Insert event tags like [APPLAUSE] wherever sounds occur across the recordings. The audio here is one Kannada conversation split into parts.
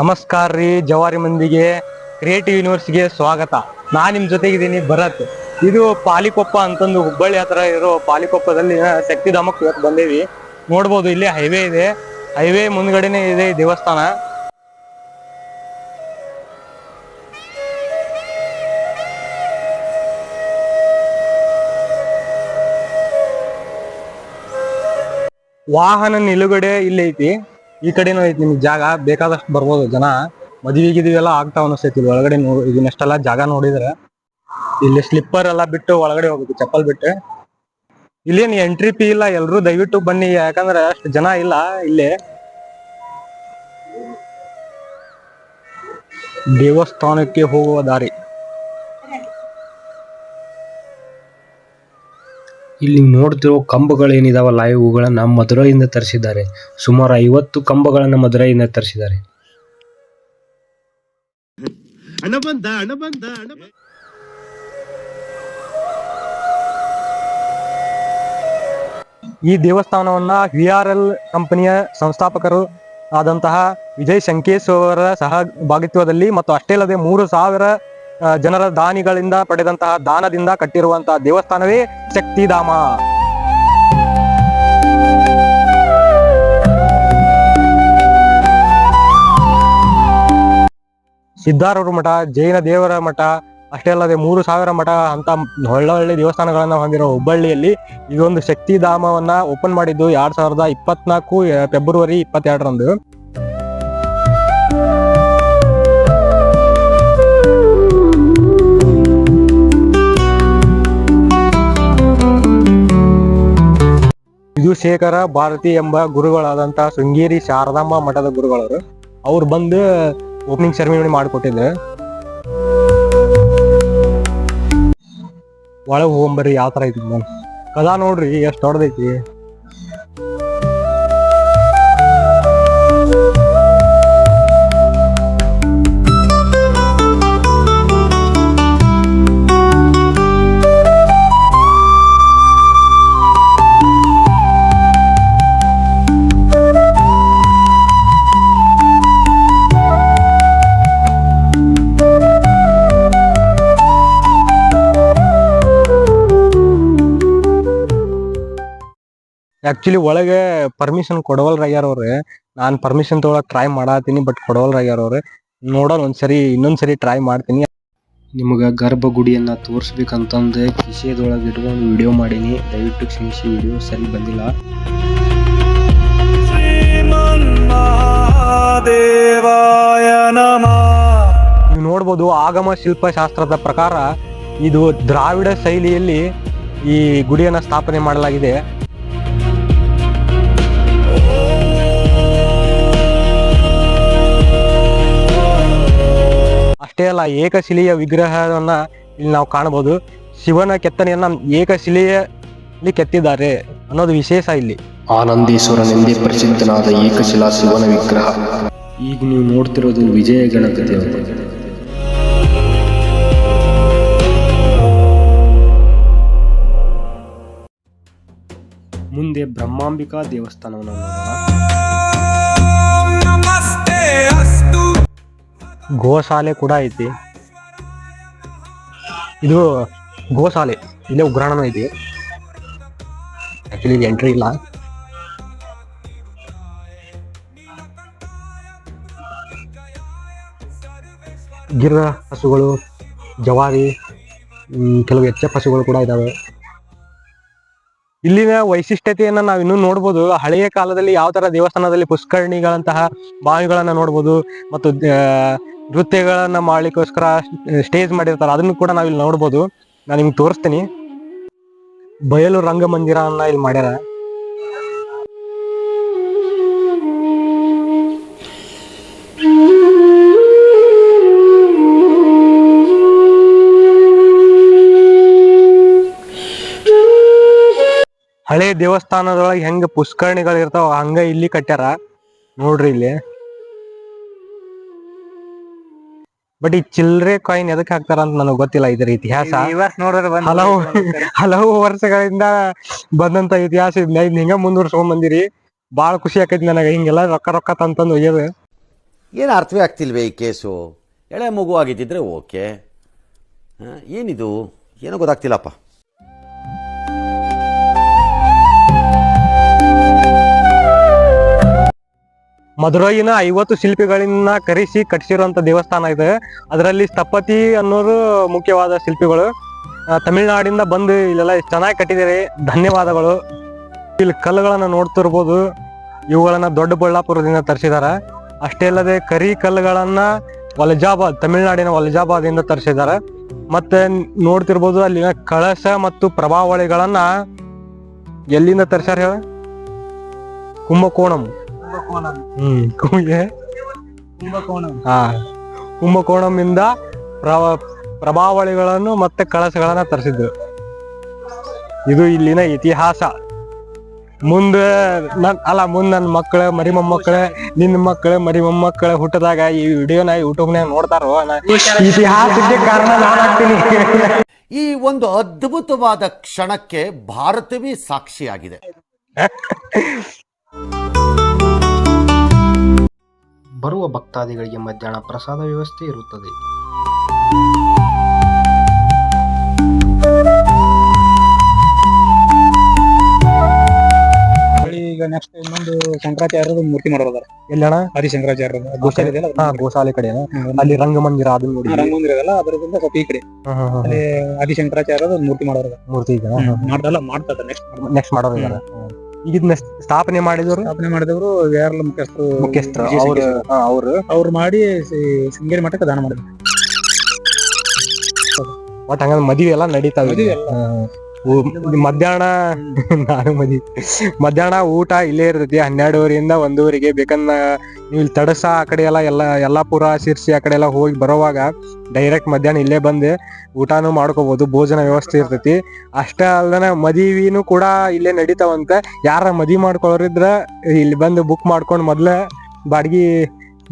ನಮಸ್ಕಾರ ರೀ, ಜವಾರಿ ಮಂದಿಗೆ ಕ್ರಿಯೇಟಿವ್ ಯೂನಿವರ್ಸ್ಗೆ ಸ್ವಾಗತ. ನಾ ನಿಮ್ ಜೊತೆಗಿದ್ದೀನಿ ಭರತ್. ಇದು ಪಾಲಿಕೊಪ್ಪ ಅಂತಂದು ಹುಬ್ಬಳ್ಳಿ ಹತ್ರ ಇರೋ ಪಾಲಿಕೊಪ್ಪದಲ್ಲಿ ಶಕ್ತಿಧಾಮಕ್ಕೆ ಇವತ್ತು ಬಂದೇವಿ. ನೋಡ್ಬೋದು, ಇಲ್ಲಿ ಹೈವೇ ಇದೆ. ಹೈವೇ ಮುಂದ್ಗಡೆನೆ ಇದೆ ದೇವಸ್ಥಾನ. ವಾಹನ ನಿಲುಗಡೆ ಇಲ್ಲಿ ಐತಿ ಈ ಕಡೆನೂ ಐತಿ, ನಿಮ್ಗೆ ಜಾಗ ಬೇಕಾದಷ್ಟು ಬರ್ಬೋದು, ಜನ. ಮದ್ವಿ ಗಿದ್ವಿ ಎಲ್ಲ ಆಗ್ತಾವ ಅನಿಸ್ತೈತಿ ಒಳಗಡೆ ನೋ ಇದನ್ನೆಷ್ಟೆಲ್ಲ ಜಾಗ ನೋಡಿದ್ರೆ. ಇಲ್ಲಿ ಸ್ಲಿಪ್ಪರ್ ಎಲ್ಲ ಬಿಟ್ಟು ಒಳಗಡೆ ಹೋಗ್ಬೇಕು, ಚಪ್ಪಲ್ ಬಿಟ್ಟು. ಇಲ್ಲೇನ್ ಎಂಟ್ರಿ ಪಿ ಇಲ್ಲ, ಎಲ್ರು ದಯವಿಟ್ಟು ಬನ್ನಿ, ಯಾಕಂದ್ರೆ ಅಷ್ಟು ಜನ ಇಲ್ಲ ಇಲ್ಲಿ. ದೇವಸ್ಥಾನಕ್ಕೆ ಹೋಗುವ ದಾರಿ. ಇಲ್ಲಿ ನೀವು ನೋಡ್ತಿರೋ ಕಂಬಗಳೇನಿದಾವಲ್ಲ ಇವುಗಳನ್ನ ಮಧುರೈಯಿಂದ ತರಿಸಿದ್ದಾರೆ ಸುಮಾರು ಐವತ್ತು ಕಂಬಗಳನ್ನ ಮಧುರೈಯಿಂದ ತರಿಸಿದ್ದಾರೆ. ಈ ದೇವಸ್ಥಾನವನ್ನ ವಿ ಆರ್ ಎಲ್ ಕಂಪನಿಯ ಸಂಸ್ಥಾಪಕರು ಆದಂತಹ ವಿಜಯ್ ಶಂಕೇಶ್ ಅವರ ಸಹಭಾಗಿತ್ವದಲ್ಲಿ ಮತ್ತು ಅಷ್ಟೇ ಅಲ್ಲದೆ ಮೂರು ಸಾವಿರ ಜನರ ದಾನಿಗಳಿಂದ ಪಡೆದಂತಹ ದಾನದಿಂದ ಕಟ್ಟಿರುವಂತಹ ದೇವಸ್ಥಾನವೇ ಶಕ್ತಿಧಾಮ. ಸಿದ್ಧಾರೂರ ಮಠ, ಜೈನ ದೇವರ ಮಠ, ಅಷ್ಟೇ ಅಲ್ಲದೆ ಮೂರು ಸಾವಿರ ಮಠ ಅಂತ ಒಳ್ಳೊಳ್ಳೆ ದೇವಸ್ಥಾನಗಳನ್ನು ದೇವಸ್ಥಾನಗಳನ್ನ ಹೊಂದಿರೋ ಹುಬ್ಬಳ್ಳಿಯಲ್ಲಿ ಇದೊಂದು ಶಕ್ತಿಧಾಮವನ್ನ ಓಪನ್ ಮಾಡಿದ್ದು ಎರಡ್ ಸಾವಿರದ ಇಪ್ಪತ್ನಾಲ್ಕು ಫೆಬ್ರವರಿ ಇಪ್ಪತ್ತೆರಡರಂದು. ಇದು ಶೇಖರ ಭಾರತಿ ಎಂಬ ಗುರುಗಳಾದಂತಹ ಶೃಂಗೇರಿ ಶಾರದಾಂಬ ಮಠದ ಗುರುಗಳವರು. ಅವ್ರು ಬಂದು ಓಪನಿಂಗ್ ಸೆರೆಮನಿ ಮಾಡಿಕೊಟ್ಟಿದ್ರು. ಒಳಗೆ ಹೋಗಂಬರಿ ಯಾವ ತರ ಐತಿ ಕದಾ ನೋಡ್ರಿ, ಎಷ್ಟ್ ದೊಡ್ಡದೈತಿ. ಆಕ್ಚುಲಿ ಒಳಗೆ ಪರ್ಮಿಷನ್ ಕೊಡವಲ್ ಅವ್ರೆ. ನಾನ್ ಪರ್ಮಿಷನ್ ತಗೊಳಕ್ ಟ್ರೈ ಮಾಡತ್ತೀನಿ ಬಟ್ ಆಗ್ಯಾರ ಅವ್ರೆ. ನೋಡೋಣ ಒಂದ್ಸರಿ ಇನ್ನೊಂದ್ಸರಿ ಟ್ರೈ ಮಾಡ್ತೀನಿ. ನಿಮಗೆ ಗರ್ಭಗುಡಿಯನ್ನ ತೋರಿಸ್ಬೇಕಂತಂದು ವಿಷಯದೊಳಗೆ ಇಟ್ಕೊಂಡು ವಿಡಿಯೋ ಮಾಡೀನಿ. ದಯವಿಟ್ಟು ಕ್ಷಮಿಸಿ ವಿಡಿಯೋ ಸರಿ ಬಂದಿಲ್ಲ. ನೀವು ನೋಡ್ಬೋದು ಆಗಮ ಶಿಲ್ಪಶಾಸ್ತ್ರದ ಪ್ರಕಾರ ಇದು ದ್ರಾವಿಡ ಶೈಲಿಯಲ್ಲಿ ಈ ಗುಡಿಯನ್ನು ಸ್ಥಾಪನೆ ಮಾಡಲಾಗಿದೆ. ಅಷ್ಟೇ ಅಲ್ಲ ಏಕಶಿಲೆಯ ವಿಗ್ರಹವನ್ನ ಇಲ್ಲಿ ನಾವು ಕಾಣಬಹುದು. ಶಿವನ ಕೆತ್ತನೆಯನ್ನ ಏಕಶಿಲೆಯಲ್ಲಿ ಕೆತ್ತಿದ್ದಾರೆ ಅನ್ನೋದು ವಿಶೇಷ ಇಲ್ಲಿ. ಆನಂದೀಶ್ವರನೆಂದೇ ಪ್ರಸಿದ್ಧನಾದ ಏಕಶಿಲಾ ಶಿವನ ವಿಗ್ರಹ. ಈಗ ನೀವು ನೋಡ್ತಿರೋದು ವಿಜಯ ಗಣಪತಿ ಮುಂದೆ ಬ್ರಹ್ಮಾಂಬಿಕಾ ದೇವಸ್ಥಾನವನ್ನು ನೋಡೋಣ. ಗೋಶಾಲೆ ಕೂಡ ಐತಿ. ಇದು ಗೋಶಾಲೆ, ಇಲ್ಲೇ ಉಗ್ರಾಣನೂ ಐತಿ. ಆಕ್ಚುಲಿ ಎಂಟ್ರಿ ಇಲ್ಲ. ಗಿರ ಹಸುಗಳು, ಜವಾರಿ ಕೆಲವು ಹೆಚ್ಚ ಹಸುಗಳು ಕೂಡ ಇದಾವೆ. ಇಲ್ಲಿನ ವೈಶಿಷ್ಟ್ಯತೆಯನ್ನ ನಾವು ಇನ್ನೂ ನೋಡ್ಬೋದು. ಹಳೆಯ ಕಾಲದಲ್ಲಿ ಯಾವ ತರ ದೇವಸ್ಥಾನದಲ್ಲಿ ಪುಷ್ಕರಣಿಗಳಂತಹ ಬಾವಿಗಳನ್ನ ನೋಡ್ಬೋದು. ಮತ್ತು ನೃತ್ಯಗಳನ್ನ ಮಾಡ್ಲಿಕ್ಕೋಸ್ಕರ ಸ್ಟೇಜ್ ಮಾಡಿರ್ತಾರೆ, ಅದನ್ನು ಕೂಡ ನಾವಿಲ್ಲಿ ನೋಡ್ಬೋದು. ನಾನು ನಿಮ್ಗೆ ತೋರಿಸ್ತೀನಿ. ಬಯಲು ರಂಗಮಂದಿರವನ್ನ ಇಲ್ಲಿ ಮಾಡ್ಯಾರ. ಹಳೆ ದೇವಸ್ಥಾನದೊಳಗೆ ಹೆಂಗ ಪುಷ್ಕರಣಿಗಳು ಇರ್ತಾವ ಹಂಗ ಇಲ್ಲಿ ಕಟ್ಟ್ಯಾರ. ನೋಡ್ರಿ ಇಲ್ಲಿ. ಬಟ್ ಈ ಚಿಲ್ರೆ ಕಾಯಿನ್ ಎದಕ್ ಹಾಕ್ತಾರ ಅಂತ ನನಗೆ ಗೊತ್ತಿಲ್ಲ ಇದರ ಇತಿಹಾಸ. ಹಲವು ಹಲವು ವರ್ಷಗಳಿಂದ ಬಂದಂತ ಇತಿಹಾಸ ಇದನ್ನ ಹಿಂಗ ಮುಂದುವರ್ಸ್ಕೊಂಡ್ ಬಂದಿರಿ. ಬಾಳ ಖುಷಿ ಆಕೈತಿ ನನಗೆ. ಹಿಂಗೆಲ್ಲ ರೊಕ್ಕ ರೊಕ್ಕ ತಂತಂದು ಒಯ್ಯೋದು. ಏನು ಅರ್ಥವೇ ಆಗ್ತಿಲ್ವೇ ಈ ಕೇಸು? ಎಳೆ ಮಗು ಆಗಿದ್ದಿದ್ರೆ ಓಕೆ. ಏನಿದು? ಏನೋ ಗೊತ್ತಾಗ್ತಿಲ್ಲಪ್ಪ. ಮಧುರೈನ ಐವತ್ತು ಶಿಲ್ಪಿಗಳನ್ನ ಕರೆಸಿ ಕಟ್ಟಿಸಿರುವಂತ ದೇವಸ್ಥಾನ ಇದೆ. ಅದರಲ್ಲಿ ಸ್ಥಪತಿ ಅನ್ನೋರು ಮುಖ್ಯವಾದ ಶಿಲ್ಪಿಗಳು. ತಮಿಳುನಾಡಿಂದ ಬಂದು ಇಲ್ಲೆಲ್ಲ ಚೆನ್ನಾಗಿ ಕಟ್ಟಿದ್ದಾರೆ. ಧನ್ಯವಾದಗಳು. ಇಲ್ಲಿ ಕಲ್ಲುಗಳನ್ನ ನೋಡ್ತಿರ್ಬೋದು. ಇವುಗಳನ್ನ ದೊಡ್ಡಬಳ್ಳಾಪುರದಿಂದ ತರಿಸಿದ್ದಾರೆ ಅಷ್ಟೇ ಅಲ್ಲದೆ ಕರಿ ಕಲ್ಲುಗಳನ್ನ ವಲಜಾಬಾದ್, ತಮಿಳ್ನಾಡಿನ ವಲಜಾಬಾದಿಂದ ತರಿಸಿದ್ದಾರೆ ಮತ್ತೆ ನೋಡ್ತಿರ್ಬೋದು ಅಲ್ಲಿನ ಕಳಶ ಮತ್ತು ಪ್ರಭಾವಳಿಗಳನ್ನ ಎಲ್ಲಿಂದ ತರಿಸ್ಯಾರ ಹೇಳ? ಕುಂಭಕೋಣಂ. ಹ್ಮ್ ಕುಂಭ ಹಾ ಕುಂಭಕೋಣಂ ಇಂದ ಪ್ರವ ಪ್ರಭಾವಳಿಗಳನ್ನು ಮತ್ತೆ ಕಳಸಗಳನ್ನ ತರಿಸಿದ್ರು. ಇದು ಇಲ್ಲಿನ ಇತಿಹಾಸ. ಮುಂದೆ ನನ್ ಅಲ್ಲ ಮುಂದೆ ನನ್ನ ಮಕ್ಕಳ ಮರಿ ಮೊಮ್ಮಕ್ಕಳ ನಿನ್ನ ಮಕ್ಕಳ ಮರಿ ಮೊಮ್ಮಕ್ಕಳ ಹುಟ್ಟದಾಗ ಈ ವಿಡಿಯೋನ ಯೂಟ್ಯೂಬ್ನಾಗ ನೋಡ್ತಾರೋ? ಇತಿಹಾಸಕ್ಕೆ ಕಾರಣ ನಾನಾಗ್ತೀನಿ. ಈ ಒಂದು ಅದ್ಭುತವಾದ ಕ್ಷಣಕ್ಕೆ ಭಾರತವೇ ಸಾಕ್ಷಿಯಾಗಿದೆ. [LAUGHS] ಬರುವ ಭಕ್ತಾದಿಗಳಿಗೆ ಮಧ್ಯಾಹ್ನ ಪ್ರಸಾದ ವ್ಯವಸ್ಥೆ ಇರುತ್ತದೆ. ಈಗ ನೆಕ್ಸ್ಟ್ ಇನ್ನೊಂದು ಶಂಕರಾಚಾರ್ಯದ ಮೂರ್ತಿ ಮಾಡೋದಾರ ಎಲ್ಲಣ್ಣ ಆದಿ ಶಂಕರಾಚಾರ್ಯದ ಗೋಶಾಲೆ ಇದೆಯಲ್ಲ ಹಾ ಗೋಶಾಲೆ ಕಡೆ ಅಲ್ಲಿ ರಂಗಮಂದಿರ ಅದನ್ನ ನೋಡಿ. ರಂಗಮಂದಿರ ಇದೆಲ್ಲ ಅದರಿಂದ ಸ್ವಲ್ಪ ಈ ಕಡೆ. ಅಲ್ಲಿ ಆದಿ ಶಂಕರಾಚಾರ್ಯದ ಮೂರ್ತಿ ಮಾಡೋರ ಮೂರ್ತಿ ಇದೆ ಮಾಡ್ದಲ್ಲ ಮಾಡ್ತದ ನೆಕ್ಸ್ಟ್ ನೆಕ್ಸ್ಟ್ ಈಗ ಇದನ್ನ ಸ್ಥಾಪನೆ ಮಾಡಿದವರು? ಸ್ಥಾಪನೆ ಮಾಡಿದವರು ಯಾರೆಲ್ಲ ಮುಖ್ಯಸ್ಥರು ಮುಖ್ಯಸ್ಥರು ಅವರು. ಅವರು. ಅವ್ರು. ಮಾಡಿ ಶೃಂಗೇರಿ ಮಠಕ್ಕೆ ದಾನ ಮಾಡಿದ್ರು. ಒಟ್ ಹಂಗಂದ್ರೆ ಮದುವೆ ಎಲ್ಲ ನಡೀತಾವೆ ಮಧ್ಯಾಹ್ನ ನಾನು ಮದಿ ಮಧ್ಯಾಹ್ನ ಊಟ ಇಲ್ಲೇ ಇರ್ತೈತಿ ಹನ್ನೆರಡುವರೆಯಿಂದ ಒಂದೂವರೆಗೆ. ಬೇಕಂದ್ ನೀವು ಇಲ್ಲಿ ತಡಸ ಆ ಕಡೆ ಎಲ್ಲ ಎಲ್ಲ ಯಲ್ಲಾಪುರ ಶಿರ್ಸಿ ಆ ಕಡೆ ಎಲ್ಲ ಹೋಗಿ ಬರೋವಾಗ ಡೈರೆಕ್ಟ್ ಮಧ್ಯಾಹ್ನ ಇಲ್ಲೇ ಬಂದು ಊಟಾನು ಮಾಡ್ಕೋಬಹುದು ಭೋಜನ ವ್ಯವಸ್ಥೆ ಇರ್ತೈತಿ. ಅಷ್ಟೇ ಅಲ್ದನ ಮದಿವಿನೂ ಕೂಡ ಇಲ್ಲೇ ನಡೀತಾವಂತ. ಯಾರ ಮದಿ ಮಾಡ್ಕೊಳ್ಳೋರಿದ್ರ ಇಲ್ಲಿ ಬಂದು ಬುಕ್ ಮಾಡ್ಕೊಂಡು ಮೊದ್ಲ ಬಾಡ್ಗಿ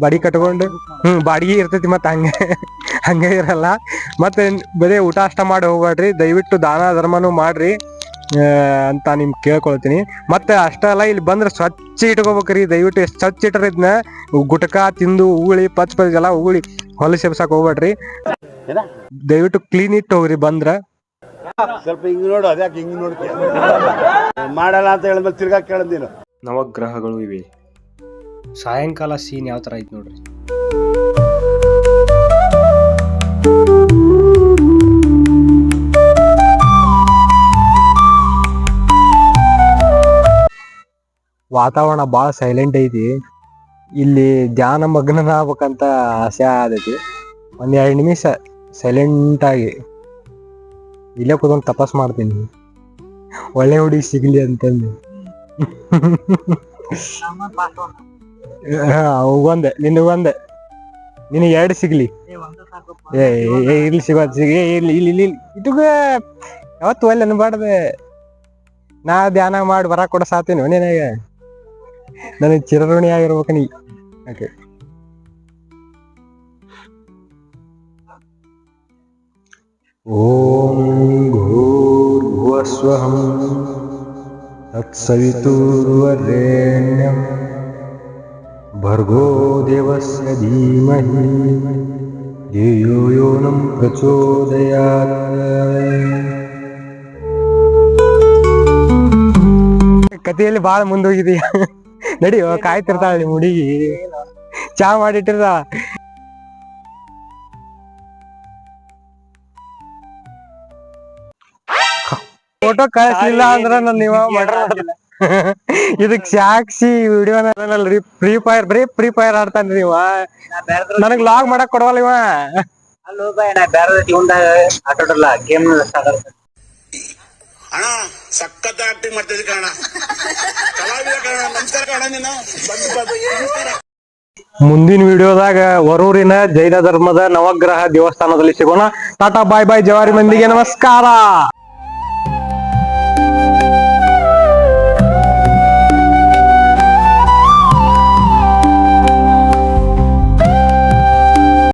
ಬಾಡಿ ಕಟ್ಕೊಂಡು ಹ್ಮ್ ಬಾಡಿಗೆ ಇರ್ತೈತಿ ಮತ್ತ ಹಂಗೆ. ಹಂಗೆ ಇರಲ್ಲ. ಮತ್ತೆ ಬರೀ ಊಟ ಅಷ್ಟ ಮಾಡಿ ಹೋಗ್ಬೇಡ್ರಿ. ದಯವಿಟ್ಟು ದಾನ ಧರ್ಮನು ಮಾಡ್ರಿ. ಅಂತ ನಿಮ್ ಕೇಳ್ಕೊಳ್ತೀನಿ. ಮತ್ತೆ ಅಷ್ಟ ಅಲ್ಲ ಇಲ್ಲಿ ಬಂದ್ರೆ ಸ್ವಚ್ಛ ಇಟ್ಕೋಬೇಕ್ರಿ. ದಯವಿಟ್ಟು ಎಷ್ಟು ಸ್ವಚ್ಛ ಇಟ್ಟರೆ ಇದನ್ನ ಗುಟಕ ತಿಂದು ಉಗುಳಿ ಪಚ್ ಪಚ್ ಎಲ್ಲ ಉಗುಳಿ ಹೊಲ ಎಬ್ಸಕ್ ಹೋಗ್ಬೇಡ್ರಿ. ದಯವಿಟ್ಟು ಕ್ಲೀನ್ ಇಟ್ಟು ಹೋಗ್ರಿ ಬಂದ್ರ. ಸ್ವಲ್ಪ ಹಿಂಗ್ ನೋಡು ಅದ್ಯಾಕೆ ಹಿಂಗ್ ನೋಡ್ತೀಯ ಮಾಡಲ್ಲ ಅಂತ ಹೇಳಿದ್ಮೇಲೆ ತಿರ್ಗಾ ಕೇಳದ್ ನವಗ್ರಹಗಳು ಇವೆ. ಸಾಯಂಕಾಲ ಸೀನ್ ಯಾವ ತರ ಐತಿ ನೋಡ್ರಿ? ವಾತಾವರಣ ಬಾಳ ಸೈಲೆಂಟ್ ಐತಿ. ಇಲ್ಲಿ ಧ್ಯಾನ ಮಗ್ನ ಆಗ್ಬೇಕಂತ ಆಸೆ ಆದೈತಿ. ಒಂದ್ ಎರಡ್ ನಿಮಿಷ ಸೈಲೆಂಟ್ ಆಗಿ ಇಲ್ಲೇ ಕೂತ್ಕೊಂಡು ತಪಾಸ್ ಮಾಡ್ತೀನಿ. ಒಳ್ಳೆ ಹುಡುಗಿ ಸಿಗ್ಲಿ ಅಂತಂದು. ಒಂದೆ ನಿನಗೊಂದೆ ನಿನಗೆ ಎರಡು ಸಿಗ್ಲಿ. ಏ ಇರ್ಲಿ ಸಿಗೋದ್ ಸಿಗಿ ಏ, ಇರ್ಲಿ ಇಲ್ಲಿ ಇಲ್ಲಿ ಇದುಗ ಯಾವತ್ತು ಒಳ್ಳೆ ಅನ್ಬಾರ್ದೆ. ನಾ ಧ್ಯಾನ ಮಾಡಿ ಬರ ಕೊಡ ಸಾತೀನಿ ನಿನಗೆ. ನನಗೆ ಚಿರಋಣಿ ಆಗಿರ್ಬೇಕು ನೀ. ಓಕೆ. ಓಂ ಘೋರ್ಭುವಸ್ವಹಂ ತತ್ಸವಿತುರ್ವರೆಣ್ಯಂ ಭರ್ಗೋ ದೇವಸ್ಯ ಧೀಮಹಿ ಧಿಯೋ ಯೋ ನಂ ಪ್ರಚೋದಯಾತ್ ಕಥೆಯಲ್ಲಿ ಭಾಳ ಮುಂದೋಗಿದೀಯ. ನಡಿಯೋ ಕಾಯ್ತಿರ್ತಾಳ ನಿಮ್ ಹುಡುಗಿ. ಚಾ ಮಾಡಿಟ್ಟಿರ್ತ? ಫೋಟೋ ಕಳಿಸ್ಲಿಲ್ಲ ಅಂದ್ರ ನನ್ ನೀವ [LAUGHS] ಇದಕ್ ಸಾಕ್ಷಿ ವಿಡಿಯೋನಲ್ಲಿ ಫ್ರೀ ಫೈರ್ ಬರೀ ಫ್ರೀ ಫೈರ್ ಆಡ್ತಾನ ನೀವ. ನನಗ್ ಲಾಗ್ ಮಾಡಕ್ ಕೊಡವಲ್ಲ ಇವ. ಅಲ್ಲೋ ಬಾಯ್ ನಾ ಬೇರೆ ಆಟಾಡಲ್ಲ ಗೇಮ್ ಅಣ್ಣ ಸಖತ್ ಆಕ್ಟಿಂಗ್ ಮಾಡ್ತಿದ್ವಿ ಕಣ ಕಲಾವಿದ ಕಣ ನಮಸ್ಕಾರ ಕಣ ನೀನು. ನಮಸ್ಕಾರ. ಮುಂದಿನ ವಿಡಿಯೋದಾಗ ವರೂರಿನ ಜೈನ ಧರ್ಮದ ನವಗ್ರಹ ದೇವಸ್ಥಾನದಲ್ಲಿ ಸಿಗೋಣ. ಟಾಟಾ ಬಾಯ್ ಬಾಯ್ ಜವಾರಿ ಮಂದಿಗೆ ನಮಸ್ಕಾರ.